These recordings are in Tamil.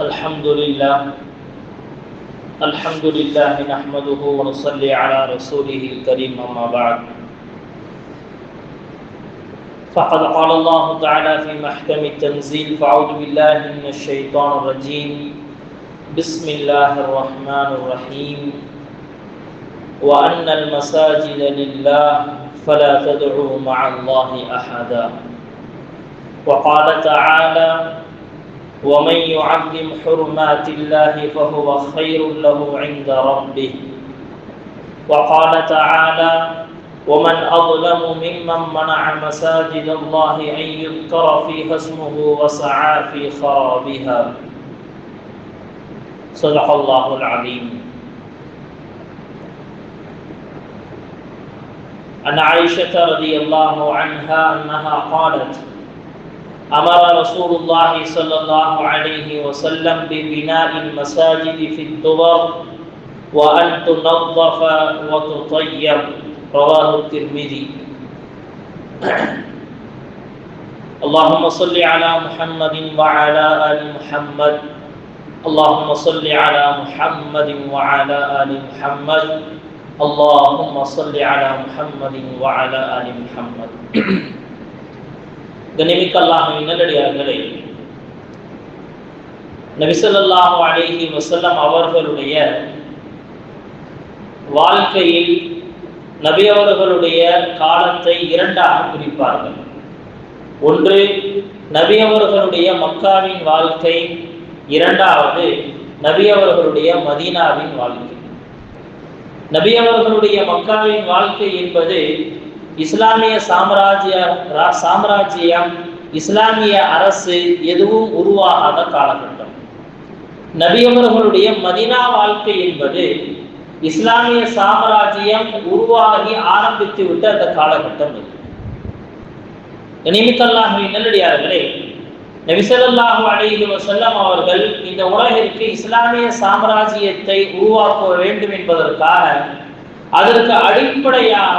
الحمد لله الحمد لله نحمده ونصلي على رسوله الكريم أما بعد فقد قال الله تعالى في محكم التنزيل فأعوذ بالله من الشيطان الرجيم بسم الله الرحمن الرحيم وأن المساجد لله فلا تدعوا مع الله أحدا وقال تعالى ومن يعظم حرمات الله فهو خير له عند ربه. وقال تعالى ومن أظلم ممن منع مساجد الله أن يذكر فيها اسمه وسعى في خرابها. صدق الله العظيم. عن عائشة رضي الله عنها أنها قالت أمر رسول الله صلى الله عليه وسلم ببناء المساجد في الدبر وأن تنظف وتطيب. رواه الترمذي. اللهم صل على محمد وعلى آل محمد. اللهم صل على محمد وعلى آل محمد. اللهم صل على محمد وعلى آل محمد. கனிமிக்க அல்லாஹின் நல்லடியார்களே நபிசல்லாஹு அலேஹி வசல்லம் அவர்களுடைய வாழ்க்கையில் நபி அவர்களுடைய காலத்தை இரண்டாக பிரிப்பார்கள் ஒன்று நபி அவர்களுடைய மக்காவின் வாழ்க்கை இரண்டாவது நபி அவர்களுடைய மதீனாவின் வாழ்க்கை நபி அவர்களுடைய மக்காவின் வாழ்க்கை என்பது இஸ்லாமிய சாம்ராஜ்ய சாம்ராஜ்யம் இஸ்லாமிய அரசு எதுவும் உருவாகாத காலகட்டம். நபியவர்களுடைய மதினா வாழ்க்கை என்பது இஸ்லாமிய சாம்ராஜ்யம் உருவாகி ஆரம்பித்து விட்ட அந்த காலகட்டம் இது. நிமித்தல்லாஹுவின் நல்லடியார்களே நபிசல்லாஹு அலைஹி வசல்லம் அவர்கள் இந்த உலகிற்கு இஸ்லாமிய சாம்ராஜ்யத்தை உருவாக்க வேண்டும் என்பதற்காக அதற்கு அடிப்படையாக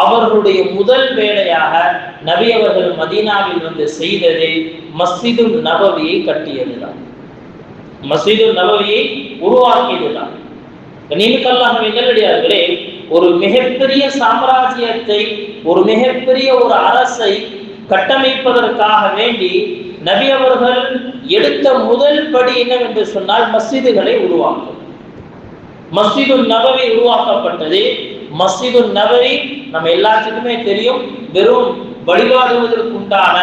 அவர்களுடைய முதல் வேலையாக நபி அவர்கள் மதீனாவில் வந்து செய்தது மஸ்ஜிது நபவியை கட்டியதுதான். மஸ்ஜிது நபவியை உருவாக்கியதுதான். நீமிக்கல்லாக நல்லடியார்களே ஒரு மிகப்பெரிய சாம்ராஜ்யத்தை ஒரு மிகப்பெரிய ஒரு அரசை கட்டமைப்பதற்காக வேண்டி நபி அவர்கள் எடுத்த முதல் படி என்னவென்று சொன்னால் மஸ்ஜிதுகளை உருவாக்கும். மஸ்ஜிது நபவி உருவாக்கப்பட்டது. மஸ்ஜிது நபவி நம்ம எல்லாத்துக்குமே தெரியும் வெறும் வழிபாடுவதற்குண்டான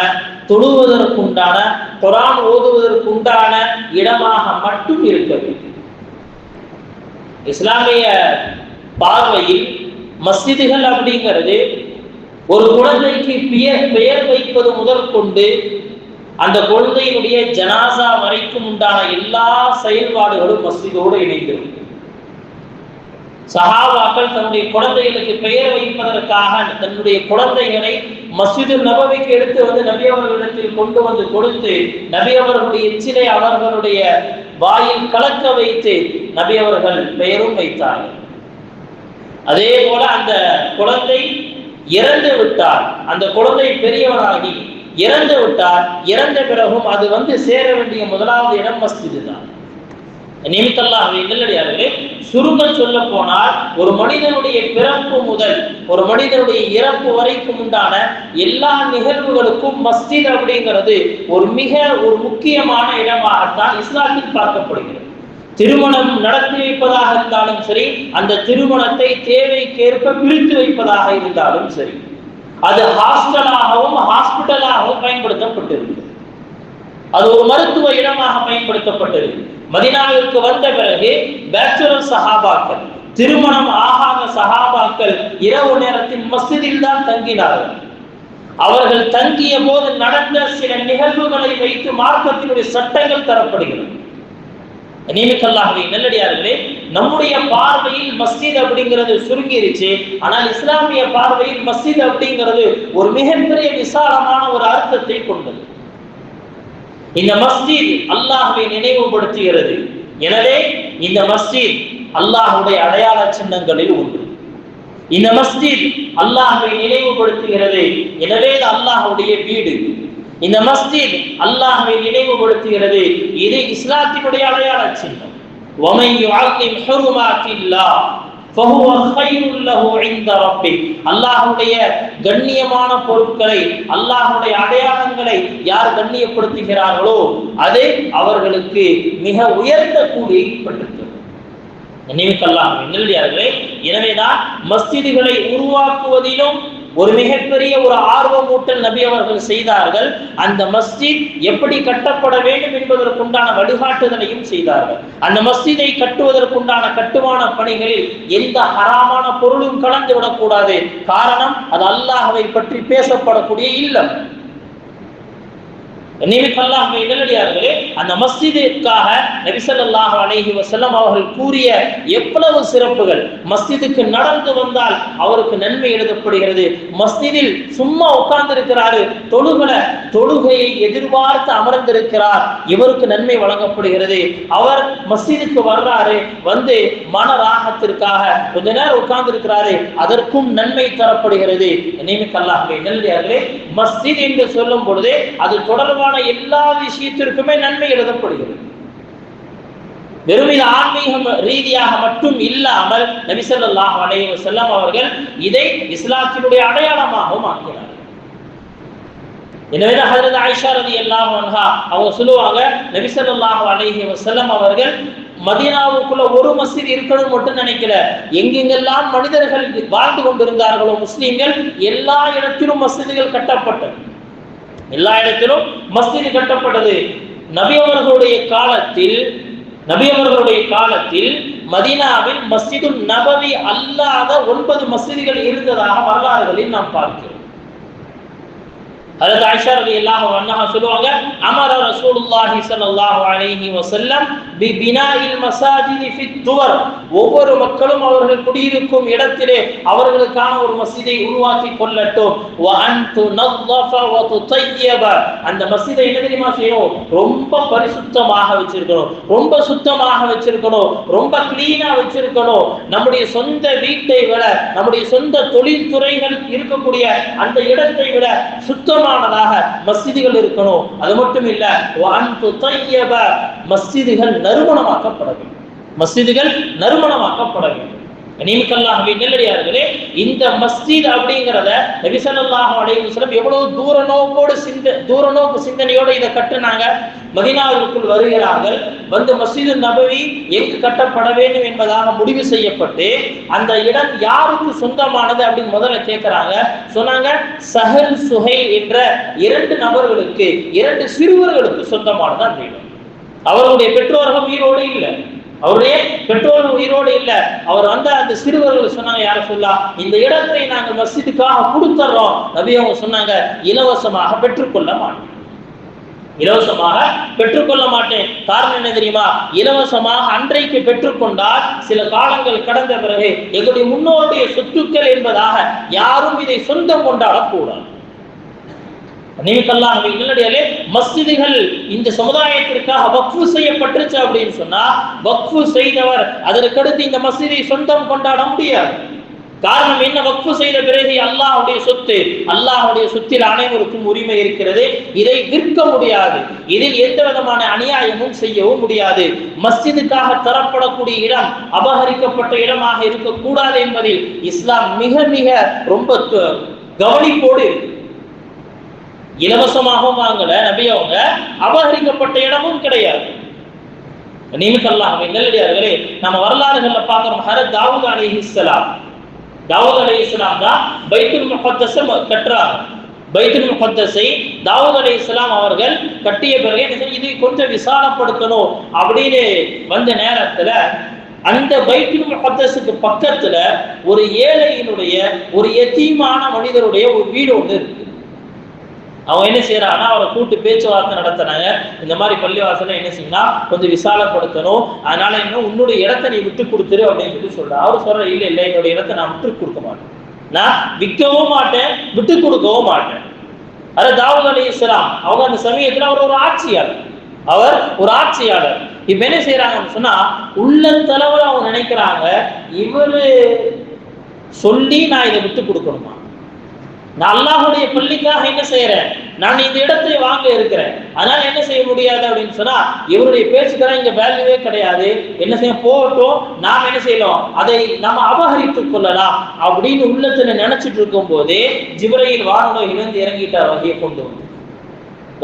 தொழுவதற்குண்டான குரான் ஓதுவதற்குண்டான இடமாக மட்டும் இருக்கவில்லை இஸ்லாமிய பார்வையில் மஸ்ஜிதுகள் அப்படிங்கிறது ஒரு குழந்தைக்கு பெயர் பெயர் வைப்பது முதல் கொண்டு அந்த குழந்தையினுடைய ஜனாசா வரைக்கும் உண்டான எல்லா செயல்பாடுகளும் மஸ்ஜிதோடு இணைந்திருக்கும். சஹாபாக்கள் தன்னுடைய குழந்தைகளுக்கு பெயர் வைப்பதற்காக தன்னுடைய குழந்தைகளை மஸ்ஜிது நபவிக்கு எடுத்து வந்து நபி அவர்களிடத்தில் கொண்டு வந்து கொடுத்து நபி அவர்களுடைய எச்சிலை அவர்களுடைய வாயில் கலக்க வைத்து நபி அவர்கள் பெயரும் வைத்தார்கள். அதே போல அந்த குழந்தை இறந்து விட்டார். அந்த குழந்தை பெரியவனாகி இறந்து விட்டார். இறந்த பிறகும் அது வந்து சேர வேண்டிய முதலாவது இடம் மஸ்ஜிது தான் நிமித்தல்லாகவே நல்லடியார்களே சுருங்க சொல்ல போனால் ஒரு மனிதனுடைய பிறப்பு முதல் ஒரு மனிதனுடைய இறப்பு வரைக்கும் உண்டான எல்லா நிகழ்வுகளுக்கும் மஸ்ஜித் அப்படிங்கிறது ஒரு மிக ஒரு முக்கியமான இடமாகத்தான் இஸ்லாத்தில் பார்க்கப்படுகிறது. திருமணம் நடத்தி வைப்பதாக இருந்தாலும் சரி அந்த திருமணத்தை தேவைக்கேற்ப பிரித்து வைப்பதாக இருந்தாலும் சரி அது ஹாஸ்டலாகவும் ஹாஸ்பிட்டலாகவும் பயன்படுத்தப்பட்டிருக்கிறது. அது ஒரு மருத்துவ இடமாக பயன்படுத்தப்பட்டது. மதினாவிற்கு வந்த பிறகு பேச்சுலர் சஹாபாக்கள் திருமணம் ஆகாத சஹாபாக்கள் இரவு நேரத்தில் மசிதில் தான் தங்கினார்கள். அவர்கள் தங்கிய போது நடந்த சில நிகழ்வுகளை வைத்து மார்க்கத்தினுடைய சட்டங்கள் தரப்படுகிறது. நியமிக்கல்லாகவே நல்லடியார்களே நம்முடைய பார்வையில் மஸ்ஜித் அப்படிங்கிறது சுருங்கிருச்சு. ஆனால் இஸ்லாமிய பார்வையில் மஸ்ஜித் அப்படிங்கிறது ஒரு மிகப்பெரிய விசாலமான ஒரு அர்த்தத்தை கொண்டது. இந்த மஸ்ஜித் அல்லாஹுவை நினைவுபடுத்துகிறது. எனவே இந்த மஸ்ஜித் அல்லாஹுடைய அடையாள சின்னங்களில் ஒன்று. இந்த மஸ்ஜித் அல்லாஹை நினைவுபடுத்துகிறது. எனவே இது அல்லாஹுடைய வீடு. இந்த மஸ்ஜித் அல்லாஹை நினைவுபடுத்துகிறது. இது இஸ்லாத்தினுடைய அடையாள சின்னம். அல்லாஹுடைய கண்ணியமான பொருட்களை அல்லாஹுடைய அடையாளங்களை யார் கண்ணியப்படுத்துகிறார்களோ அதை அவர்களுக்கு மிக உயர்ந்த கூலியை பெற்றிருக்கிறது நினைவுக்கல்லாம் என்னுடையார்களே எனவேதான் மஸ்ஜிதுகளை உருவாக்குவதிலும் ஒரு மிகப்பெரிய ஒரு ஆர்வமூட்டல் நபி அவர்கள் செய்தார்கள். அந்த மஸ்ஜித் எப்படி கட்டப்பட வேண்டும் என்பதற்குண்டான வழிகாட்டுதலையும் செய்தார்கள். அந்த மஸ்ஜிதை கட்டுவதற்குண்டான கட்டுமான பணிகளில் எந்த ஹராமான பொருளும் கலந்து விடக்கூடாது. காரணம் அது அல்லாஹவை பற்றி பேசப்படக்கூடிய இல்லம். நிமித்தல்லாஹ் நல்லடியார்களே அந்த மஸ்ஜிதுக்காக நபிசல்லாஹ் அலைஹி வசல்லம் அவர்கள் கூறிய எவ்வளவு சிறப்புகள். மஸ்ஜிதுக்கு நடந்து வந்தால் அவருக்கு நன்மை எழுதப்படுகிறது. மஸ்ஜிதில் சும்மா உட்கார்ந்து இருக்கிறாரு தொழுகல தொழுகையை எதிர்பார்த்து அமர்ந்திருக்கிறார். இவருக்கு நன்மை வழங்கப்படுகிறது. அவர் மஸ்ஜிதுக்கு வர்றாரு வந்து மன ராகத்திற்காக கொஞ்ச நேரம் உட்கார்ந்து இருக்கிறாரு அதற்கும் நன்மை தரப்படுகிறது. நியமிக்கல்லாஹ் நல்லடியார்களே மஸ்ஜித் என்று சொல்லும் பொழுதே அது தொடர்பான எல்லா விஷயத்திற்குமே நன்மை எழுதப்படுகிறது. வெறும் இது ஆன்மீகம் ரீதியாக மட்டும் இல்லாமல் நபிசல்லாஹ் அலைஹி செல்லம் அவர்கள் இதை இஸ்லாத்தினுடைய அடையாளமாகவும் ஆக்கினார் எனவே ஹஜரத் ஆயிஷா ரதி எல்லாம் அவங்க சொல்லுவாங்க நபிசல்லாஹ் அலைஹி வசல்லம் அவர்கள் மதீனாவுக்குள்ள ஒரு மசித் இருக்கணும் மட்டும் நினைக்கல. எங்கெங்கெல்லாம் மனிதர்கள் வாழ்ந்து கொண்டிருந்தார்களோ முஸ்லீம்கள் எல்லா இடத்திலும் மசிதிகள் கட்டப்பட்டது. எல்லா இடத்திலும் மஸ்ஜித் கட்டப்பட்டது. நபி அவர்களுடைய காலத்தில் நபி அவர்களுடைய காலத்தில் மதீனாவில் மஸ்ஜிது நபவி அல்லாத ஒன்பது மஸ்ஜிதுகள் இருந்ததாக வரலாறுகளில் நாம் பார்க்கிறோம். ஹஜரத் ஆயிஷா ரலியல்லாஹு அண்ணா சொல்லுவாங்க அமர ரசூலுல்லாஹி ஸல்லல்லாஹு அலைஹி வஸல்லம் பி பினாயில் மசாஜிதி ஃபி துவர். ஒவ்வொரு மக்களும் அவர்கள் குடியிருக்கும் இடத்திலே அவர்களுக்கான ஒரு மஸ்ஜிதை உருவாக்கி கொள்ளட்டும். வ அன் துனவ்வஃப வ துதய்யப அந்த மஸ்ஜிதை என்ன தெரியுமா செய்யணும் ரொம்ப பரிசுத்தமாக வச்சிருக்கணும். ரொம்ப சுத்தமாக வச்சிருக்கணும். ரொம்ப கிளீனா வச்சிருக்கணும். நம்முடைய சொந்த வீட்டை விட நம்முடைய சொந்த தொழில் துறைகள் இருக்கக்கூடிய அந்த இடத்தை விட சுத்தமானதாக மஸ்ஜிதுகள் இருக்கணும். அது மட்டும் இல்ல வஅன் மஸ்ஜிதுகள் நறுமணமாக்கப்பட வேண்டும். மஸ்ஜிதுகள் நறுமணமாக்கப்பட வேண்டும். கனிமிக்கல்லாகவே நெல்லடியார்களே இந்த மஸ்ஜித் அப்படிங்கிறத நபி ஸல்லல்லாஹு எவ்வளவு தூர நோக்கோடு சிந்த தூர நோக்கு சிந்தனையோடு இதை கட்டுனாங்க. மதினாவிற்குள் வருகிறார்கள். வந்து மஸ்ஜிது நபவி எங்கு கட்டப்பட வேண்டும் என்பதாக முடிவு செய்யப்பட்டு அந்த இடம் யாருக்கு சொந்தமானது அப்படின்னு முதல்ல கேட்கிறாங்க சொன்னாங்க சஹல் சுஹைல் என்ற இரண்டு நபர்களுக்கு இரண்டு சிறுவர்களுக்கு சொந்தமானது அந்த இடம். அவர்களுடைய பெற்றோர்கள் உயிரோடு இல்லை. அவருடைய பெற்றோர்கள் உயிரோடு இல்ல. அவர் வந்த அந்த சிறுவர்கள் சொன்னாங்க யார சொல்லா இந்த இடத்தை நாங்கள் மஸ்ஜிதுக்காக கொடுத்துறோம் நபி அவங்க சொன்னாங்க இலவசமாக பெற்றுக்கொள்ள மாட்டோம் இலவசமாக பெற்றுக்கொள்ள மாட்டேன். காரணம் என்ன தெரியுமா? இலவசமாக அன்றைக்கு பெற்றுக்கொண்டால் சில காலங்கள் கடந்த பிறகு எங்களுடைய முன்னோருடைய சொத்துக்கள் என்பதாக யாரும் இதை சொந்தம் கொண்டாடக்கூடாது. நீக்கல்லாகவே இல்லடியாலே மஸ்ஜிதுகள் இந்த சமுதாயத்திற்காக வக்ஃபு செய்யப்பட்டுருச்சு அப்படின்னு சொன்னா வக்ஃபு செய்தவர் அதற்கடுத்து இந்த மஸ்ஜிதை சொந்தம் கொண்டாட முடியாது. காரணம் என்ன? வக்ஃபு செய்த பிறகு அல்லாஹுடைய சொத்து அல்லாஹ்வுடைய சொத்தில் அனைவருக்கும் உரிமை இருக்கிறது. இதை விற்க முடியாது. இதில் எந்த விதமான அநியாயமும் செய்யவும் முடியாது. மஸ்ஜிதுக்காக தரப்படக்கூடிய இடம் அபகரிக்கப்பட்ட இடமாக இருக்கக்கூடாது என்பதில் இஸ்லாம் மிக மிக ரொம்ப கவனிப்போடு இருக்கு இலவசமாகவும் வாங்கல நபி அவங்க அபகரிக்கப்பட்ட இடமும் கிடையாது. நியமிக்கல்லாஹ் நெல்லடியார்களே நம்ம வரலாறுகள்ல பார்க்கிறோம் ஹரத் தாவூத் அலைஹிஸ்ஸலாம் தாவூத் அலைஹிஸ்ஸலாம் தான் பைத்துல் முகத்தஸ கட்டுறாங்க. பைத்துல் முகத்தஸை தாவூத் அலைஹிஸ்ஸலாம் அவர்கள் கட்டிய பிறகு இது இதை கொஞ்சம் விசாலப்படுத்தணும் அப்படின்னு வந்த நேரத்துல அந்த பைத்துல் முகத்தஸுக்கு பக்கத்துல ஒரு ஏழையினுடைய ஒரு எத்தீமான மனிதருடைய ஒரு வீடு ஒன்று இருக்கு. அவங்க என்ன செய்யறாங்கன்னா அவரை கூட்டு பேச்சுவார்த்தை நடத்துனாங்க இந்த மாதிரி பள்ளிவாசல என்ன செய்யணும் கொஞ்சம் விசாலப்படுத்தணும். அதனால என்ன உன்னுடைய இடத்தை நீ விட்டு கொடுத்துரு அப்படின்னு சொல்லி சொல்ற. அவர் சொல்ற இல்ல இல்ல என்னுடைய இடத்த நான் விட்டு கொடுக்க மாட்டேன். நான் விற்கவும் மாட்டேன் விட்டு கொடுக்கவும் மாட்டேன். அது தாவூத் அலி இஸ்லாம் அவங்க அந்த சமயத்துல அவர் ஒரு ஆட்சியாளர். அவர் ஒரு ஆட்சியாளர். இப்ப என்ன செய்யறாங்கன்னு சொன்னா உள்ளத்தளவுல அவங்க நினைக்கிறாங்க இவரு சொல்லி நான் இதை விட்டு கொடுக்கணுமா? நான் அல்லாஹுடைய பள்ளிக்காக என்ன செய்யறேன்? நான் இந்த இடத்தை வாங்க இருக்கிறேன். அதனால என்ன செய்ய முடியாது அப்படின்னு சொன்னா இவருடைய பேச்சுக்கெல்லாம் இங்க வேல்யூவே கிடையாது. என்ன செய்ய போகட்டும். நாம் என்ன செய்யலாம் அதை நம்ம அபகரித்துக் கொள்ளலாம் அப்படின்னு உள்ளத்துல நினைச்சிட்டு இருக்கும் போதே வாரணம் இணைந்து இறங்கிட்டார் வகையை கொண்டு வந்து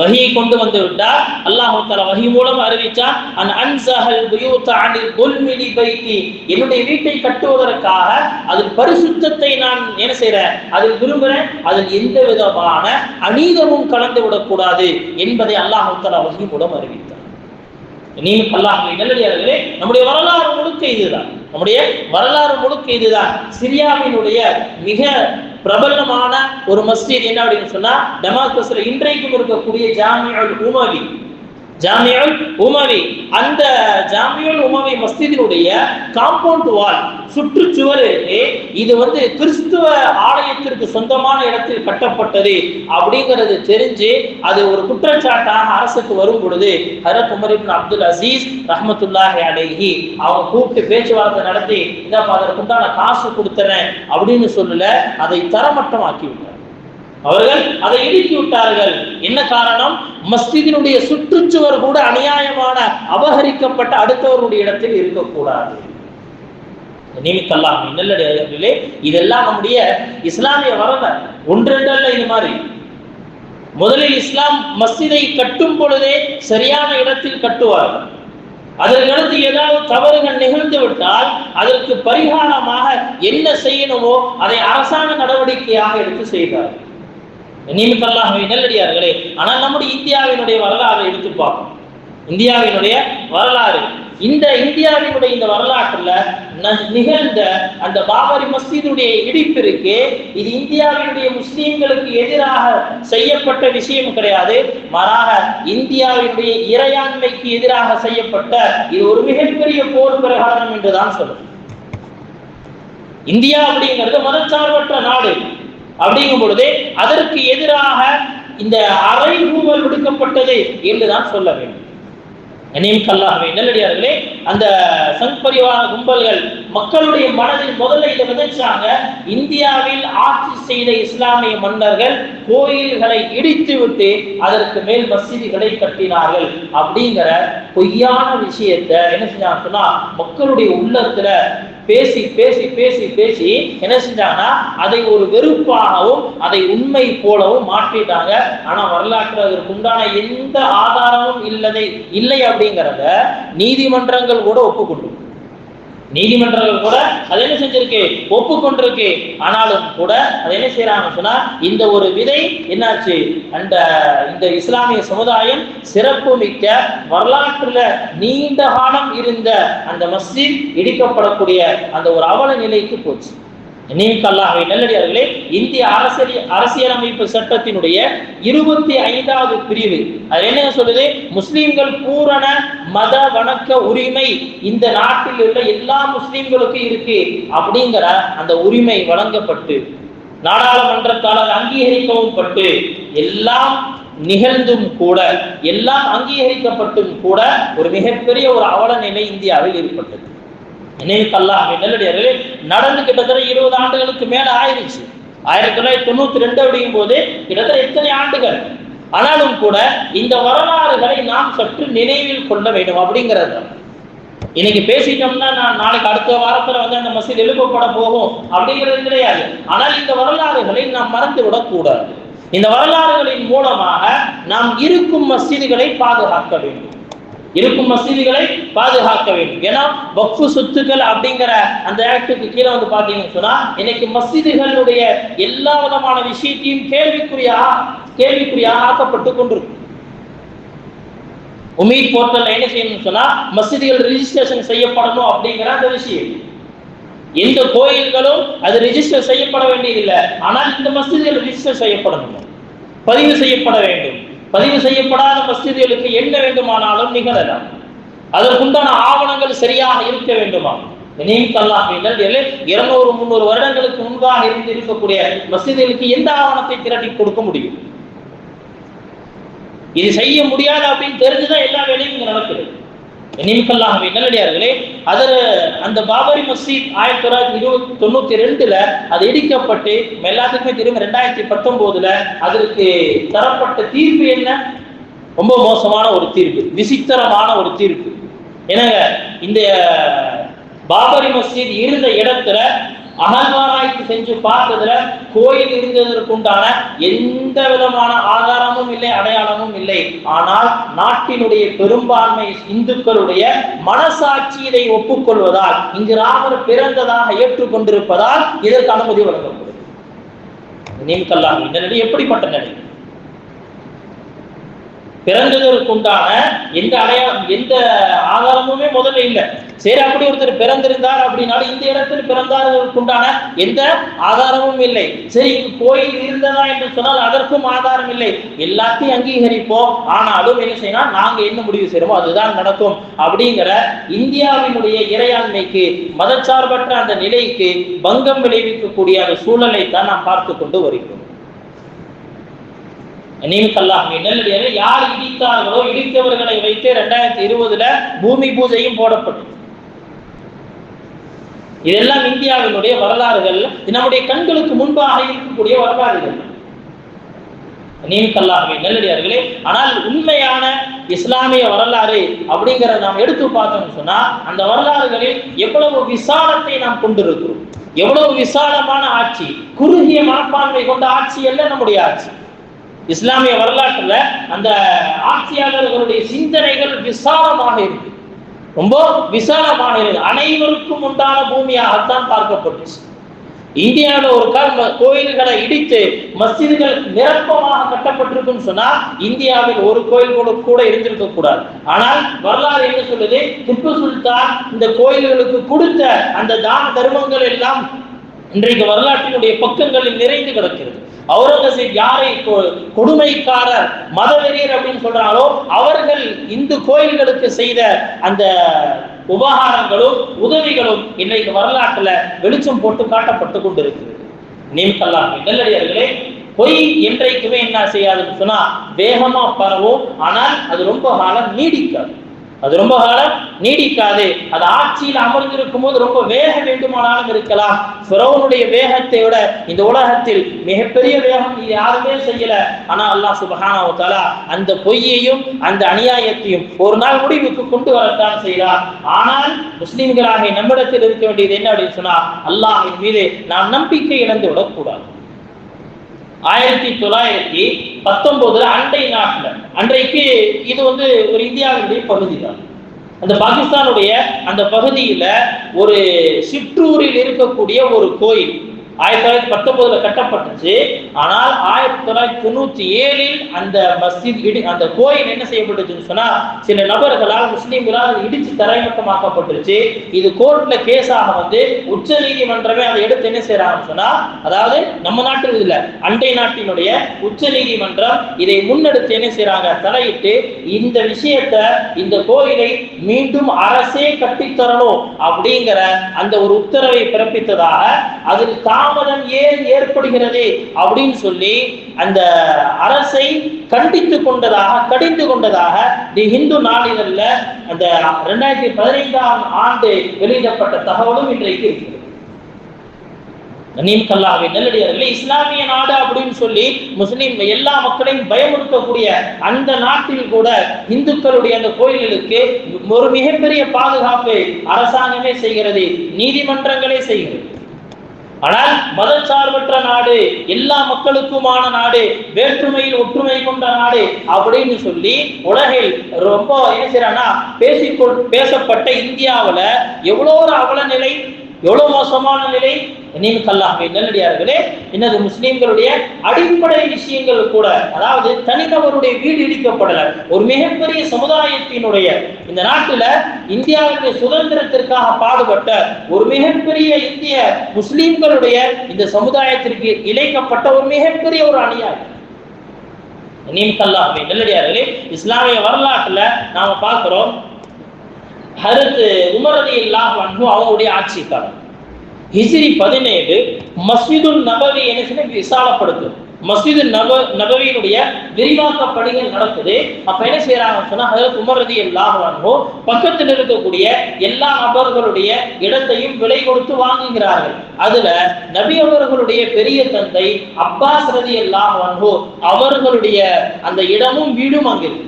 வகியை கொண்டு வந்து விட்டா அல்லாஹு தலா வஹி மூலம் அறிவிச்சா அன் அன்சஹல் புயூத அனில் குல்மிலி பைத்தி. என்னுடைய வீட்டை கட்டுவதற்காக அதில் பரிசுத்தத்தை நான் என்ன செய்கிறேன் அதில் விரும்புகிறேன் அதில் எந்த விதமான அநீதமும் கலந்து விடக்கூடாது என்பதை அல்லாஹு தலா வஹி மூலம் அறிவித்தார். நீ அல்லாஹ் நல்லடியார்களே நம்முடைய வரலாறு முழுக்க இதுதான். நம்முடைய வரலாறு முழுக்க இதுதான். சிரியாவினுடைய மிக பிரபலமான ஒரு மஸ்ஜித் என்ன அப்படின்னு சொன்னா டமாஸ்கஸ்ல இன்றைக்கும் இருக்கக்கூடிய ஜாமியுல் உமவி. ஜாமியுல் உமவி. அந்த ஜாமியுல் உமவி மஸ்தீதினுடைய காம்பவுண்ட் வால் சுற்றுச்சுவர் இது வந்து கிறிஸ்துவ ஆலயத்திற்கு சொந்தமான இடத்தில் கட்டப்பட்டது அப்படிங்கிறது தெரிஞ்சு அது ஒரு குற்றச்சாட்டாக அரசுக்கு வரும் பொழுது ஹரத் உமர் இப்னு அப்துல் அசீஸ் ரஹமத்துல்லாஹி அலேஹி அவங்க கூப்பிட்டு பேச்சுவார்த்தை நடத்தி இதாப்பா அதற்குண்டான காசு கொடுத்துறேன் அப்படின்னு சொல்லல அதை தரமட்டமாக்கி விட்டார் அவர்கள் அதை இடுக்கி விட்டார்கள். என்ன காரணம்? மஸ்ஜிதினுடைய சுற்றுச்சுவர் கூட அநியாயமான அபகரிக்கப்பட்ட அடுத்தவருடைய இடத்தில் இருக்கக்கூடாது. நிமித்தல்லாம் நல்லடியார்களே இதெல்லாம் நம்முடைய இஸ்லாமிய வரலாறு ஒன்றெண்டு அல்ல இது மாதிரி. முதலில் இஸ்லாம் மஸ்ஜிதை கட்டும் பொழுதே சரியான இடத்தில் கட்டுவார்கள் அதற்கடுத்து ஏதாவது தவறுகள் நிகழ்ந்து விட்டால் அதற்கு பரிகாரமாக என்ன செய்யணுமோ அதை அரசாங்க நடவடிக்கையாக எடுத்து செய்தார்கள் நியமித்தல்லாகவே நல்லடியார்களே. ஆனால் நம்முடைய இந்தியாவினுடைய வரலாறை எடுத்து பார்ப்போம். இந்தியாவினுடைய வரலாறு. இந்த இந்தியாவினுடைய இந்த வரலாற்றுல ந- நிகழ்ந்த அந்த பாபரி மஸ்ஜிதுடைய இடிப்பு இருக்கு இது இந்தியாவினுடைய முஸ்லீம்களுக்கு எதிராக செய்யப்பட்ட விஷயம் கிடையாது. மாறாக இந்தியாவினுடைய இறையாண்மைக்கு எதிராக செய்யப்பட்ட இது ஒரு மிகப்பெரிய போர் பிரகாரம் என்றுதான் சொல்லும். இந்தியா அப்படிங்கிறது மதச்சார்பற்ற நாடு. அப்படிங்கும் பொழுது அதற்கு எதிராக இந்த அறைகூவல் விடுக்கப்பட்டது என்றுதான் சொல்ல வேண்டும். இனியும் கல்லாகவே நல்லடியார்களே அந்த சங் பரிவார கும்பல்கள் மக்களுடைய மனதில் முதல்ல இதை விதைச்சாங்க. இந்தியாவில் ஆட்சி செய்த இஸ்லாமிய மன்னர்கள் கோயில்களை இடித்து விட்டு அதற்கு மேல் மசீதிகளை கட்டினார்கள் அப்படிங்கிற பொய்யான விஷயத்தை என்ன செஞ்சாங்க சொன்னா மக்களுடைய உள்ளத்துல பேசி பேசி பேசி பேசி என்ன செஞ்சாங்கன்னா அதை ஒரு வெறுப்பாகவும் அதை உண்மை போலவும் மாற்றிட்டாங்க. ஆனா வரலாற்று அதற்கு உண்டான எந்த ஆதாரமும் இல்லதை இல்லை அப்படிங்கிறத நீதிமன்றங்கள் கூட ஒப்புக்கொண்டு நீதிமன்றங்கள் கூட அதை என்ன செஞ்சிருக்கு? ஒப்புக்கொண்டிருக்கு. ஆனாலும் கூட அதை என்ன செய்யறாங்க சொன்னா இந்த ஒரு விதை என்னாச்சு? அந்த இந்த இஸ்லாமிய சமுதாயம் சிறப்பு மிக்க வரலாற்றுல நீண்ட காலம் இருந்த அந்த மஸ்ஜித் இடிக்கப்படக்கூடிய அந்த ஒரு அவல நிலைக்கு போச்சு. நியமிக்கல்லாகவே நல்லடியார்களே இந்திய அரசியல் அரசியலமைப்பு சட்டத்தினுடைய இருபத்தி ஐந்தாவது பிரிவு. அது என்ன சொல்லுது? முஸ்லிம்கள் பூரண மத வணக்க உரிமை இந்த நாட்டில் உள்ள எல்லா முஸ்லிம்களுக்கும் இருக்கு அப்படிங்கிற அந்த உரிமை வழங்கப்பட்டு நாடாளுமன்றத்தால் அது அங்கீகரிக்கவும் பட்டு எல்லாம் நிகழ்ந்தும் கூட எல்லாம் அங்கீகரிக்கப்பட்டும் கூட ஒரு மிகப்பெரிய ஒரு அவல நிலை இந்தியாவில் ஏற்பட்டது. நினைவுக்கல்லாமே நல்லடியார்களே நடந்து கிட்டத்தட்ட இருபது ஆண்டுகளுக்கு மேல ஆயிடுச்சு ஆயிரத்தி தொள்ளாயிரத்தி தொண்ணூத்தி ரெண்டு அப்படிங்கும் போது கிட்டத்தட்ட எத்தனை ஆண்டுகள்? ஆனாலும் கூட இந்த வரலாறுகளை நாம் சற்று நினைவில் கொள்ள வேண்டும் அப்படிங்கிறது. இன்னைக்கு பேசிட்டோம்னா நான் நாளைக்கு அடுத்த வாரத்துல வந்து அந்த மசீது எழுப்பப்பட போகும் அப்படிங்கிறது கிடையாது. ஆனால் இந்த வரலாறுகளை நாம் மறந்து விடக்கூடாது இந்த வரலாறுகளின் மூலமாக நாம் இருக்கும் மசீதுகளை பாதுகாக்க வேண்டும். இருக்கும் மசீதிகளை பாதுகாக்க வேண்டும். ஏன்னா வக்ஃபு சொத்துக்கள் அப்படிங்கிற அந்த ஆக்டுக்கு கீழே வந்து பாத்தீங்கன்னு சொன்னா இன்னைக்கு மசீதிகளுடைய எல்லா விதமான விஷயத்தையும் கேள்விக்குறியா கேள்விக்குறியாக ஆக்கப்பட்டு கொண்டிருக்கும். உமீத் போர்ட்டல்ல என்ன செய்யணும்னு சொன்னா மசீதிகள் ரிஜிஸ்ட்ரேஷன் செய்யப்படணும் அப்படிங்கிற அந்த விஷயம். எந்த கோயில்களும் அது ரிஜிஸ்டர் செய்யப்பட வேண்டியதில்லை. ஆனால் இந்த மசீதிகள் ரிஜிஸ்டர் செய்யப்படணும். பதிவு செய்யப்பட வேண்டும். பதிவு செய்யப்படாத மஸ்ஜிதுகளுக்கு என்ன வேண்டுமானாலும் நிகழலாம். அதற்குண்டான ஆவணங்கள் சரியாக இருக்க வேண்டுமா? நியமித்தல்லாமல் இருநூறு முந்நூறு வருடங்களுக்கு முன்பாக இருந்து இருக்கக்கூடிய மசிதிகளுக்கு எந்த ஆவணத்தை திரட்டி கொடுக்க முடியும்? இது செய்ய முடியாது அப்படின்னு தெரிஞ்சுதான் எல்லா வேலையும் இங்க நடக்குது. நிமிக்கல்லாகவே நல்லடியார்களே அதில் அந்த பாபரி மசீத் ஆயிரத்தி தொள்ளாயிரத்தி இருபத்தி தொண்ணூற்றி ரெண்டில் அது இடிக்கப்பட்டு எல்லாத்துக்குமே தெரியும் ரெண்டாயிரத்தி பத்தொம்போதில் அதற்கு தரப்பட்ட தீர்ப்பு என்ன? ரொம்ப மோசமான ஒரு தீர்ப்பு விசித்திரமான ஒரு தீர்ப்பு. என்னங்க? இந்த பாபரி மசீத் இருந்த இடத்துல அகழ்வாராய்ச்சி செஞ்சு பார்த்ததுல கோயில் இருந்ததற்குண்டான எந்த விதமான ஆதாரமும் இல்லை அடையாளமும் இல்லை. ஆனால் நாட்டினுடைய பெரும்பான்மை இந்துக்களுடைய மனசாட்சி இதை ஒப்புக்கொள்வதால் இங்கு ராமர் பிறந்ததாக ஏற்றுக்கொண்டிருப்பதால் இதற்கு அனுமதி வழங்கப்படும். நீம்கல்லாம் இந்த நிலை எப்படிப்பட்ட நிலை? பிறந்ததற்குண்டான எந்த அடையாளம் எந்த ஆதாரமுமே முதல்ல இல்லை. சரி அப்படி ஒருத்தர் பிறந்திருந்தார் அப்படின்னாலும் இந்த இடத்தில் பிறந்தார்களுக்குண்டான எந்த ஆதாரமும் இல்லை. சரி கோயில் இருந்ததா என்று சொன்னால் அதற்கும் ஆதாரம் இல்லை. எல்லாத்தையும் அங்கீகரிப்போம். ஆனாலும் என்ன செய்யணும் நாங்க என்ன முடிவு செய்யறோமோ அதுதான் நடக்கும். அப்படிங்கிற இந்தியாவினுடைய இறையாண்மைக்கு மதச்சார்பற்ற அந்த நிலைக்கு பங்கம் விளைவிக்கக்கூடிய அந்த சூழலை தான் நாம் பார்த்து கொண்டு வருகிறோம். நீனுக்கல்லாமே நல்லடியாக யார் இடித்தார்களோ இடித்தவர்களை வைத்து ரெண்டாயிரத்தி இருபதுல பூமி பூஜையும் போடப்பட்டது இதெல்லாம் இந்தியாவினுடைய வரலாறுகள் நம்முடைய கண்களுக்கு முன்பாக இருக்கக்கூடிய வரலாறுகள். நீனுக்கல்லாகவே நல்லடியார்களே ஆனால் உண்மையான இஸ்லாமிய வரலாறு அப்படிங்கிறத நாம் எடுத்து பார்த்தோம்னு சொன்னா அந்த வரலாறுகளில் எவ்வளவு விசாலத்தை நாம் கொண்டிருக்கிறோம். எவ்வளவு விசாலமான ஆட்சி குறுகிய மனப்பான்மை கொண்ட ஆட்சி அல்ல நம்முடைய ஆட்சி. இஸ்லாமிய வரலாற்றுல அந்த ஆட்சியாளர்களுடைய சிந்தனைகள் விசாலமாக இருக்கு. ரொம்ப விசாலமாக இருக்கு. அனைவருக்கும் உண்டான பூமியாகத்தான் பார்க்கப்பட்டுச்சு. இந்தியாவில் ஒரு கால் கோயில்களை இடித்து மஸ்ஜிதுகள் நிரப்பமாக கட்டப்பட்டிருக்குன்னு சொன்னா இந்தியாவில் ஒரு கோயில் கூட கூட இருந்திருக்க கூடாது. ஆனால் வரலாறு என்ன சொல்லுது? திப்பு சுல்தான் இந்த கோயில்களுக்கு கொடுத்த அந்த தான தர்மங்கள் எல்லாம் இன்றைக்கு வரலாற்றினுடைய பக்கங்களில் நிறைந்து கிடக்கிறது. அவுரங்கசீப் யாரை கொடுமைக்காரர் மதவெறியர் அப்படின்னு சொல்றாங்களோ அவர்கள் இந்து கோயில்களுக்கு செய்த அந்த உபகாரங்களும் உதவிகளும் இன்றைக்கு வரலாற்றுல வெளிச்சம் போட்டு காட்டப்பட்டு கொண்டிருக்கிறது. நீம்கல்லாம் நெல்லடியார்களே பொய் என்றைக்குமே என்ன செய்யாதுன்னு சொன்னா வேகமா பரவும். ஆனால் அது ரொம்ப காலம் நீடிக்காது. அது ரொம்ப காலம் நீடிக்காது. அது ஆட்சியில் அமர்ந்திருக்கும் போது ரொம்ப வேக வேண்டுமானாலும் இருக்கலாம். பிறவனுடைய வேகத்தை விட இந்த உலகத்தில் மிகப்பெரிய வேகம் இது யாருமே செய்யல. ஆனா அல்லாஹ் சுபஹானா அந்த பொய்யையும் அந்த அநியாயத்தையும் ஒரு நாள் முடிவுக்கு கொண்டு வரத்தான் செய்கிறார் ஆனால் முஸ்லிம்களாக நம்மிடத்தில் இருக்க வேண்டியது என்ன அப்படின்னு சொன்னா அல்லாஹின் மீது நாம் நம்பிக்கை இழந்து விடக்கூடாது. ஆயிரத்தி தொள்ளாயிரத்தி பத்தொன்பதுல அண்டை நாட்டில் அன்றைக்கு இது வந்து ஒரு இந்தியாவினுடைய பகுதி தான் அந்த பாகிஸ்தானுடைய அந்த பகுதியில ஒரு சிற்றூரில் இருக்கக்கூடிய ஒரு கோயில். ஆயிரத்தி தொள்ளாயிரத்தி பத்தொன்பதுல கட்டப்பட்டுச்சு. ஆனால் ஆயிரத்தி தொள்ளாயிரத்தி தொண்ணூத்தி ஏழில் அந்த மஸ்ஜித் இடி அந்த கோயில் என்ன செய்யப்பட்டுச்சுன்னு சொன்னா சில நபர்களால் முஸ்லீம்களால் இடிச்சு தரைமட்டமாக்கப்பட்டுருச்சு இது கோர்ட்ல கேஸாக வந்து உச்ச நீதிமன்றமே அதை எடுத்து என்ன செய்யறாங்கன்னு சொன்னா அதாவது நம்ம நாட்டில் இதுல அண்டை நாட்டினுடைய உச்ச நீதிமன்றம் இதை முன்னெடுத்து என்ன செய்யறாங்க தலையிட்டு இந்த விஷயத்த இந்த கோயிலை மீண்டும் அரசே கட்டித்தரணும் அப்படிங்கிற அந்த ஒரு உத்தரவை பிறப்பித்ததாக அதில் தான் தாமதம் ஏன் ஏற்படுகிறது அப்படின்னு சொல்லி அந்த அரசை கண்டித்து கொண்டதாக கடிந்து கொண்டதாக தி ஹிந்து நாளிதழ்ல அந்த ரெண்டாயிரத்தி பதினைந்தாம் ஆண்டு வெளியிடப்பட்ட தகவலும் இன்றைக்கு இருக்கிறது. கண்ணியம் கல்லாவை நெல்லடியார்கள் இஸ்லாமிய நாடு அப்படின்னு சொல்லி முஸ்லீம் எல்லா மக்களையும் பயமுறுத்தக்கூடிய அந்த நாட்டில் கூட இந்துக்களுடைய அந்த கோயில்களுக்கு ஒரு மிகப்பெரிய பாதுகாப்பு அரசாங்கமே செய்கிறது நீதிமன்றங்களே செய்கிறது. ஆனால் மதச்சார்பற்ற நாடு எல்லா மக்களுக்குமான நாடு வேற்றுமையில் ஒற்றுமை கொண்ட நாடு அப்படின்னு சொல்லி உலகில் ரொம்ப என்ன செய்யறான்னா பேசிக்கொள் பேசப்பட்ட இந்தியாவில் எவ்வளோ ஒரு அவல நிலை எவ்வளவு மோசமான நிலை நீங்க நல்லடியார்களே என்னது முஸ்லிம்களுடைய அடிப்படை விஷயங்கள் கூட அதாவது தனிநபருடைய வீடு இடிக்கப்படல. ஒரு மிகப்பெரிய சமுதாயத்தினுடைய இந்த நாட்டுல இந்தியாவுடைய சுதந்திரத்திற்காக பாடுபட்ட ஒரு மிகப்பெரிய இந்திய முஸ்லிம்களுடைய இந்த சமுதாயத்திற்கு இழைக்கப்பட்ட ஒரு மிகப்பெரிய ஒரு அநியாயம். நீம்கல்லாமே நல்லடியார்களே இஸ்லாமிய வரலாற்றுல நாம பார்க்கிறோம் ஹரத் உமரதி இல்லாஹ் அவங்களுடைய ஆட்சி காலம் ஹிஜ்ரி பதினேழு மஸ்ஜிது நபவி என்ன சொல்லி விசாலப்படுத்தும். மஸ்ஜிது நப நபவியினுடைய விரிவாக்க பணிகள் நடக்குது. அப்ப என்ன செய்யறாங்கன்னு சொன்னா ஹஜரத் உமர் ரதி பக்கத்தில் இருக்கக்கூடிய எல்லா நபர்களுடைய இடத்தையும் விலை கொடுத்து வாங்குகிறார்கள். அதுல நபி அவர்களுடைய பெரிய தந்தை அப்பாஸ் ரதி எல்லாகவோ அவர்களுடைய அந்த இடமும் வீடும் அங்கிருக்கு.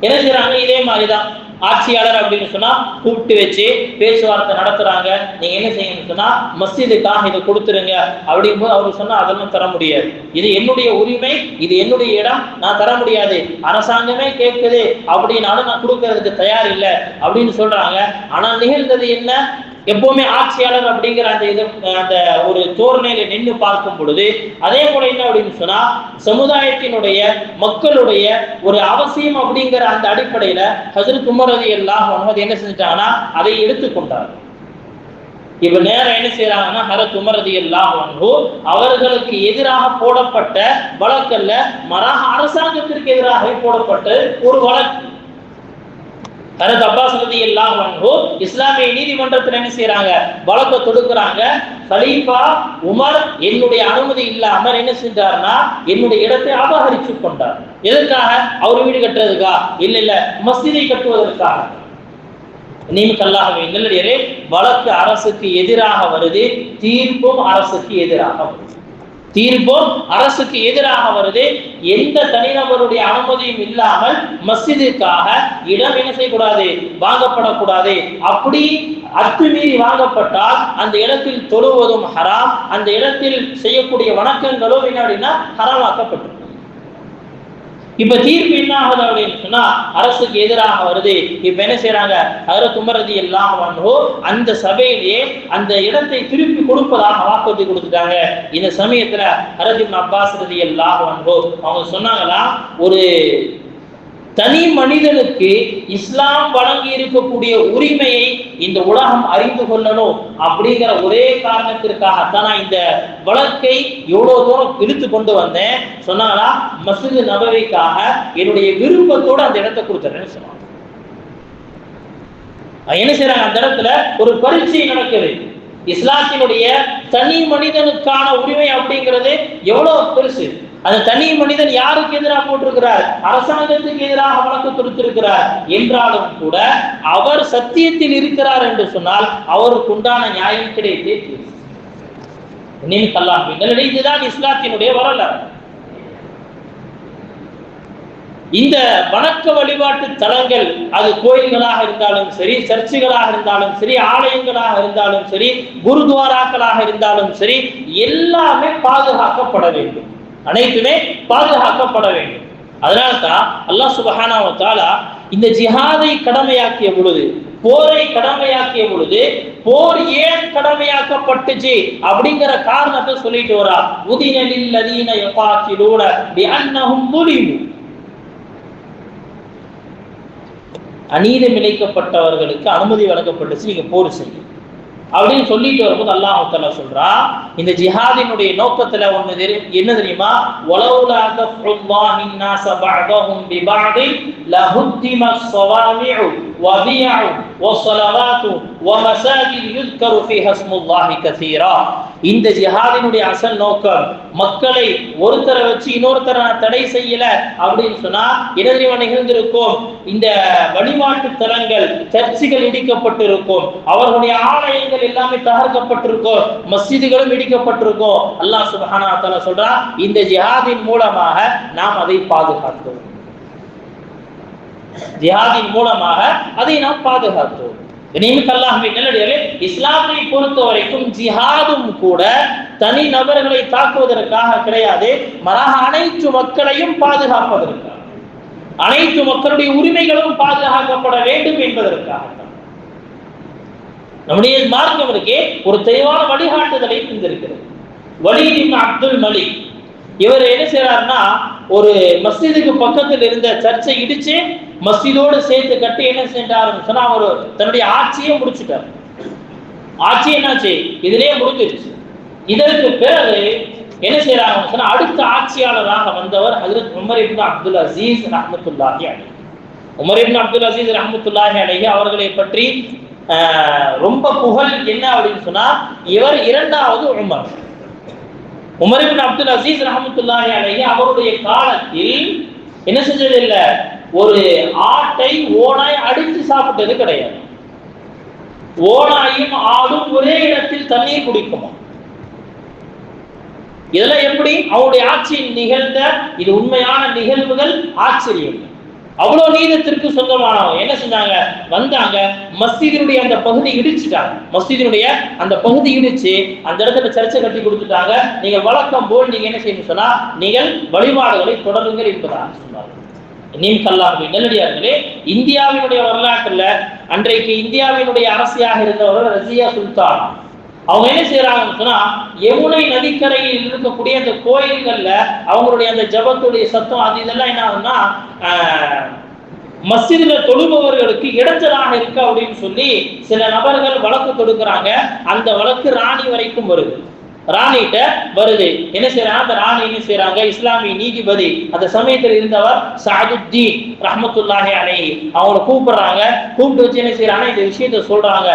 என்ன செய்யறாங்க இதே மாதிரிதான். ஆட்சியாளர் அப்படின்னு சொன்னா கூப்பிட்டு வச்சு பேச்சுவார்த்தை நடத்துறாங்க. நீங்க என்ன செய்யணும்னு சொன்னா மஸ்ஜிதுக்காக இதை கொடுத்துருங்க. அப்படிங்கும்போது அவரு சொன்னா அதெல்லாம் தர முடியாது. இது என்னுடைய உரிமை இது என்னுடைய இடம் நான் தர முடியாது. அரசாங்கமே கேட்குது. அப்படின்னாலும் நான் கொடுக்கறதுக்கு தயார் இல்லை. அப்படின்னு சொல்றாங்க. ஆனா நிகழ்ந்தது என்ன? எப்பவுமே ஆட்சியாளர் அப்படிங்கிற அந்த இது அந்த ஒரு தோரணையில நின்று பார்க்கும் பொழுது அதே போல என்ன அப்படின்னு சொன்னா சமுதாயத்தினுடைய மக்களுடைய ஒரு அவசியம் அப்படிங்கிற அந்த அடிப்படையில ஹசரத் உமர் எல்லாம் என்ன செஞ்சிட்டாங்கன்னா அதை எடுத்துக்கொண்டார் இப்ப நேரம் என்ன செய்யறாங்கன்னா ஹரத் உமரதி எல்லாம் அவர்களுக்கு எதிராக போடப்பட்ட வழக்கல்ல மராக அரசாங்கத்திற்கு எதிராக போடப்பட்ட ஒரு வழக்கு. ஹரத் அப்பாஸ் ரதி எல்லாம் இஸ்லாமிய நீதிமன்றத்தில் என்ன செய்யறாங்க வழக்க தொடுக்கிறாங்க. கலீஃபா உமர் என்னுடைய அனுமதி இல்லாமல் என்ன செஞ்சார்னா என்னுடைய இடத்தை அபகரிச்சு கொண்டார். எதற்காக? அவர் வீடு கட்டுறதுக்கா? இல்ல இல்ல மஸ்ஜிதை கட்டுவதற்காக. நீமுக்கல்லாகவே நல்லடியரே வழக்கு அரசுக்கு எதிராக வருது தீர்ப்பும் அரசுக்கு எதிராக வருது. தீர்ப்போம் அரசுக்கு எதிராக வருது. எந்த தனிநபருடைய அனுமதியும் இல்லாமல் மஸ்ஜிதுக்காக இடம் என்ன செய்யக்கூடாது? வாங்கப்படக்கூடாது. அப்படி அத்துமீறி வாங்கப்பட்டால் அந்த இடத்தில் தொழுவதும் ஹராம். அந்த இடத்தில் செய்யக்கூடிய வணக்கங்களும் என்ன அப்படின்னா ஹராமாக்கப்பட்டு இப்ப தீர்ப்பு என்ன ஆகுது அப்படின்னு சொன்னா அரசுக்கு எதிராக வருது. இப்ப என்ன செய்யறாங்க அதுல துமரதி எல்லாம் வந்தோ அந்த சபையிலேயே அந்த இடத்தை திருப்பி கொடுப்பதாக வாக்குறுதி கொடுத்துட்டாங்க. இந்த சமயத்துல அரசு அப்பாஸ் ரதி எல்லாம் வந்தோ அவங்க சொன்னாங்களா? ஒரு தனி மனிதனுக்கு இஸ்லாம் வழங்கி இருக்கக்கூடிய உரிமையை இந்த உலகம் அறிந்து கொள்ளணும் அப்படிங்கிற ஒரே காரணத்திற்காகத்தான் நான் இந்த வழக்கை எவ்வளவு தூரம் இழுத்து கொண்டு வந்தேன். சொன்னாங்களா மசூது நபவிக்காக என்னுடைய விருப்பத்தோடு அந்த இடத்தை கொடுத்துறேன்னு சொன்னாங்க. என்ன செய்யறாங்க அந்த இடத்துல ஒரு பரீட்சை நடக்குது. இஸ்லாத்தினுடைய தனி மனிதனுக்கான உரிமை அப்படிங்கிறது எவ்வளவு பெருசு. அந்த தனி மனிதன் யாருக்கு எதிராக போட்டிருக்கிறார்? அரசாங்கத்துக்கு எதிராக வழக்கு தொடுத்திருக்கிறார். என்றாலும் கூட அவர் சத்தியத்தில் இருக்கிறார் என்று சொன்னால் அவருக்கு உண்டான நியாயம் கிடைத்தே நீங்க கல்லாம் இதுதான் இஸ்லாத்தினுடைய வரலாறு. இந்த வணக்க வழிபாட்டு தலங்கள் அது கோயில்களாக இருந்தாலும் சரி சர்ச்சுகளாக இருந்தாலும் சரி ஆலயங்களாக இருந்தாலும் சரி குருத்வாராக்களாக இருந்தாலும் சரி எல்லாமே பாதுகாக்கப்பட வேண்டும். அனைத்துமே பாதுகாக்கப்பட வேண்டும். அதனால்தான் அல்லாஹ் சுபஹானா இந்த ஜிஹாதை கடமையாக்கிய பொழுது போரை கடமையாக்கிய பொழுது போர் ஏன் கடமையாக்கப்பட்டுச்சு அப்படிங்கிற காரணத்தை சொல்லிட்டு வரா. உதினலில் அதீன யபாக்கிலூன பிஅன்னஹும் துலிமு. அநீதம் இழைக்கப்பட்டவர்களுக்கு அனுமதி வழங்கப்பட்டுச்சு நீங்க போர் செய்யும் அப்படின்னு சொல்லிட்டு வரும்போது அல்லாஹால சொல்றா இந்த ஜிஹாதினுடைய நோக்கத்துல ஒண்ணு தெரியும் என்ன தெரியுமா? உலவுல அகஃபுல்லாஹின் நாஸ பஅதஹும் பிபஅதி லஹுத்திம ஸவாமிஉ وبيع وصلوات ومساجد يذكر فيها اسم الله كثيرا இந்த ஜிஹாதினுடைய அசல் நோக்கம் மக்களை ஒருத்தரை வச்சு இன்னொருத்தரை நான் தடை செய்யல அப்படின்னு சொன்னா என்ன தெரியுமா நிகழ்ந்திருக்கும் இந்த வழிபாட்டு தலங்கள் சர்ச்சுகள் இடிக்கப்பட்டிருக்கும் அவர்களுடைய ஆலயங்கள் எல்லாமே தகர்க்கப்பட்டிருக்கும் மஸ்ஜிதுகளும் இடிக்கப்பட்டிருக்கும் அல்லாஹ் சுபஹானா தஆலா சொல்றா இந்த ஜிஹாதின் மூலமாக நாம் அதை பாதுகாத்தோம் ஜிஹாதின் மூலமாக அதை நாம் பாதுகாத்தோம். நல்லடியாலே இஸ்லாமை பொறுத்த வரைக்கும் ஜிஹாதும் கூட தனி நபர்களை தாக்குவதற்காக கிடையாது மராக அனைத்து மக்களையும் பாதுகாப்பதற்காக. அனைத்து மக்களுடைய உரிமைகளும் பாதுகாக்கப்பட வேண்டும் என்பதற்காக நம்முடைய மார்க்கம் இருக்கே ஒரு தெளிவான வழிகாட்டுதலை தந்திருக்கிறது. வலியின் அப்துல் மலிக் இவர் என்ன செய்யறாருன்னா ஒரு மஸ்ஜிதுக்கு பக்கத்தில் இருந்த சர்ச்சை இடிச்சு மஸ்ஜிதோடு சேர்த்து கட்டி என்ன செஞ்சாருன்னு சொன்னா அவர் தன்னுடைய ஆட்சியை முடிச்சுட்டார். ஆட்சி என்னாச்சு? இதுலயே முடிஞ்சிருச்சு. இதற்கு பிறகு என்ன செய்யறாங்கன்னு சொன்னா அடுத்த ஆட்சியாளராக வந்தவர் ஹசரத் உமர் இப்னு அப்துல் அசீஸ் ரஹமத்துல்லாஹி அலி உமர் இப்னு அப்துல் அசீஸ் ரஹமத்துல்லாஹி அலைஹி அவர்களை பற்றி ரொம்ப புகழ் என்ன அப்படின்னு சொன்னா இவர் இரண்டாவது உமர். உமர் அப்துல் அசீஸ் ரஹமத்துல்லாஹி அலைஹி அவருடைய காலத்தில் என்ன செஞ்சது இல்ல? ஒரு ஆட்டை ஓனாய் அடித்து சாப்பிட்டது கிடையாது. ஓனாயும் ஆடும் ஒரே இடத்தில் தண்ணீர் குடிக்குமா? இதெல்லாம் எப்படி? அவருடைய ஆட்சியில் நிகழ்ந்த இது உண்மையான நிகழ்வுகள் ஆச்சரியம். அவ்வளவு நீதத்திற்கு சொந்தமானவங்க என்ன செஞ்சாங்க? வந்தாங்க. மஸ்ஜிதினுடைய அந்த பகுதி இடிச்சுட்டாங்க. மஸ்ஜிதினுடைய அந்த பகுதி இடிச்சு அந்த இடத்துல சர்ச்சை கட்டி கொடுத்துட்டாங்க. நீங்கள் வழக்கம் போல் நீங்க என்ன செய்யணும் சொன்னா நீங்கள் வழிபாடுகளை தொடருங்கள் என்பதாக சொன்னாங்க. நீம் கல்லாமை நல்லடியார்களே இந்தியாவினுடைய வரலாற்றுல அன்றைக்கு இந்தியாவினுடைய அரசியாக இருந்தவர் ரசியா சுல்தான். அவங்க என்ன செய்யறாங்கன்னு சொன்னா யமுனை நதிக்கரையில் இருக்கக்கூடிய அந்த கோயில்கள்ல அவங்களுடைய அந்த ஜபத்துடைய சத்தம் அது இதெல்லாம் என்ன ஆகுதுன்னா ஆஹ், மஸ்ஜிதுல தொழுபவர்களுக்கு இடைஞ்சலாக இருக்கு அப்படின்னு சொல்லி சில நபர்கள் வழக்கு தொடுக்கிறாங்க. அந்த வழக்கு ராணி வரைக்கும் வருது. ராணிகிட்ட வருது. என்ன செய்யறாங்க அந்த ராணி என்ன செய்யறாங்க இஸ்லாமிய நீதிபதி அந்த சமயத்தில் இருந்தவர் சாதுத்தீன் ரஹமத்துல்லாஹி அலை அவங்கள கூப்பிடுறாங்க. கூப்பிட்டு வச்சு என்ன செய்யறாங்க இந்த விஷயத்த சொல்றாங்க.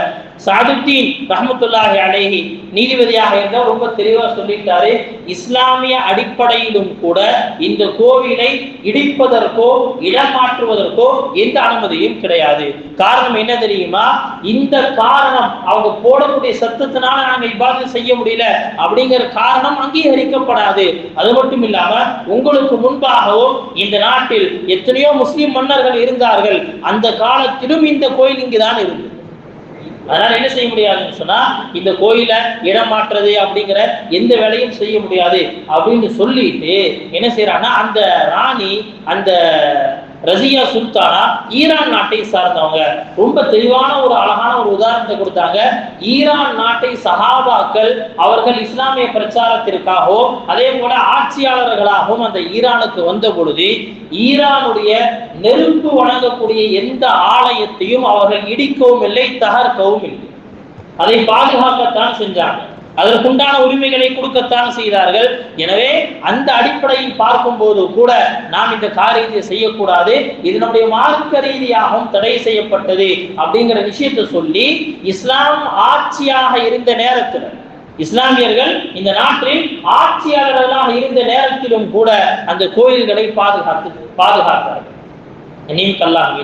சாதுத்தீன் ரஹமத்துல்லாஹி அலேஹி நீதிபதியாக இருந்தால் ரொம்ப தெளிவாக சொல்லிட்டாரு. இஸ்லாமிய அடிப்படையிலும் கூட இந்த கோவிலை இடிப்பதற்கோ இடம் மாற்றுவதற்கோ எந்த அனுமதியும் கிடையாது. காரணம் என்ன தெரியுமா? இந்த காரணம் அவங்க போடக்கூடிய சத்தத்தினால நாங்கள் இவ்வாறு செய்ய முடியல அப்படிங்கிற காரணம் அங்கீகரிக்கப்படாது. அது மட்டும் இல்லாம உங்களுக்கு முன்பாகவும் இந்த நாட்டில் எத்தனையோ முஸ்லிம் மன்னர்கள் இருந்தார்கள். அந்த காலத்திலும் இந்த கோயில் இங்குதான் இருக்கு அதனால என்ன செய்ய முடியாதுன்னு சொன்னா இந்த கோயிலை இடம் மாற்றுறது அப்படிங்கிற எந்த வேலையும் செய்ய முடியாது அப்படின்னு சொல்லிட்டு என்ன செய்யறாங்கன்னா அந்த ராணி அந்த ரசியா சுல்தானா ஈரான் நாட்டை சார்ந்தவங்க. ரொம்ப தெளிவான ஒரு அழகான ஒரு உதாரணத்தை கொடுத்தாங்க. ஈரான் நாட்டை சஹாபாக்கள் அவர்கள் இஸ்லாமிய பிரச்சாரத்திற்காகவும் அதே போல ஆட்சியாளர்களாகவும் அந்த ஈரானுக்கு வந்த பொழுது ஈரானுடைய நெருப்பு வணங்கக்கூடிய எந்த ஆலயத்தையும் அவர்கள் இடிக்கவும் இல்லை தகர்க்கவும் இல்லை. அதை பாதுகாக்கத்தான் செஞ்சாங்க. அதற்குண்டான உரிமைகளை கொடுக்கத்தான் செய்தார்கள். எனவே அந்த அடிப்படையில் பார்க்கும்போது கூட நாம் இந்த காரியத்தை செய்யக்கூடாது. இது நம்முடைய மார்க்க ரீதியாகவும் தடை செய்யப்பட்டது அப்படிங்கிற விஷயத்தை சொல்லி இஸ்லாம் ஆட்சியாக இருந்த நேரத்தில் இஸ்லாமியர்கள் இந்த நாட்டில் ஆட்சியாளர்களாக இருந்த நேரத்திலும் கூட அந்த கோயில்களை பாதுகாத்து பாதுகாத்தார்கள். நீம்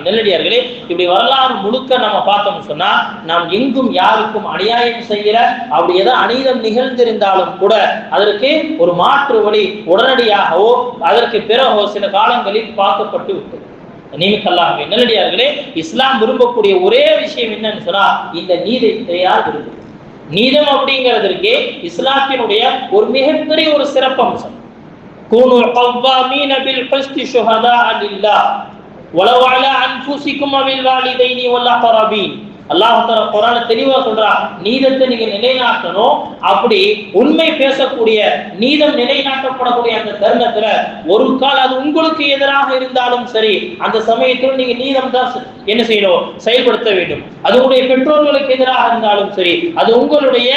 நெல்லடியார்களே இப்படி வரலாறு முழுக்க நம்ம பார்த்தோம்னு சொன்னா நாம் எங்கும் யாருக்கும் அநியாயம் செய்யற அப்படி ஏதோ அநீதம் நிகழ்ந்திருந்தாலும் கூட அதற்கு ஒரு மாற்று வழி உடனடியாகவோ அதற்கு பிறகோ சில காலங்களில் பார்க்கப்பட்டு விட்டது. நீமிக்கல்லாமே நெல்லடியார்களே இஸ்லாம் விரும்பக்கூடிய ஒரே விஷயம் என்னன்னு சொன்னா இந்த நீதித்தையால் விரும்புது? நீதம் அப்படிங்கிறதற்கு இஸ்லாத்தினுடைய ஒரு மிகப்பெரிய ஒரு சிறப்பம்சம். கூனு கவ்வாமீன பில் கிஸ்தி ஷுஹதா லில்லாஹ் வலவ் அலா அன்ஃபுசிக்கும் அவில் வாலிதைனி வல் அக்ரபீன் அல்லாஹ் தெளிவா சொல்றா நீதத்தை நீங்க நிலைநாட்டணும். அப்படி உண்மை பேசக்கூடிய நீதம் நிலைநாட்டப்படக்கூடிய அந்த தருணத்துல ஒரு கால் அது உங்களுக்கு எதிராக இருந்தாலும் சரி அந்த சமயத்தில் நீங்க நீதம் தான் என்ன செய்யணும்? செயல்படுத்த வேண்டும். அது உங்களுடைய பெற்றோர்களுக்கு எதிராக இருந்தாலும் சரி அது உங்களுடைய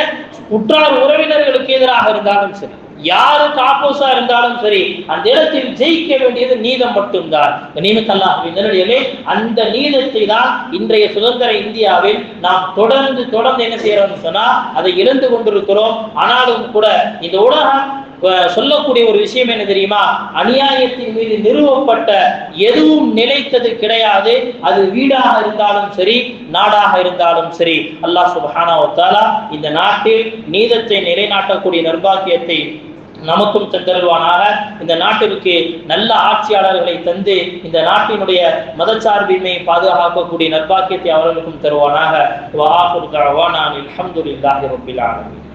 உற்றார் உறவினர்களுக்கு எதிராக இருந்தாலும் சரி. யாருக்கு ஆப்போஸா இருந்தாலும் சரி அந்த இடத்தில் ஜெயிக்க வேண்டியது நீதம் மட்டும்தான். நீமத்தல்லாம் இதனுடைய அந்த நீதத்தை தான் இன்றைய சுதந்திர இந்தியாவில் நாம் தொடர்ந்து தொடர்ந்து என்ன செய்யறோம்னு சொன்னா அதை இழந்து கொண்டிருக்கிறோம். ஆனாலும் கூட இந்த உலகம் சொல்லக்கூடிய ஒரு விஷயம் என்ன தெரியுமா? அநியாயத்தின் மீது நிறுவப்பட்ட எதுவும் நிலைத்தது கிடையாது. அது வீடாக இருந்தாலும் சரி நாடாக இருந்தாலும் சரி. அல்லாஹ் சுபஹானா இந்த நாட்டில் நீதத்தை நிலைநாட்டக்கூடிய நிர்பாகியத்தை நமக்கும் தந்தருவானாக இந்த நாட்டிற்கு நல்ல ஆட்சியாளர்களை தந்து இந்த நாட்டினுடைய மதச்சார்பின்மை பாதுகாக்கக்கூடிய நற்பாக்கியத்தை அவர்களுக்கும் தருவானாக. வாஹுர் தஅவானா அல்ஹம்துலில்லாஹி ரப்பில் ஆலமீன்.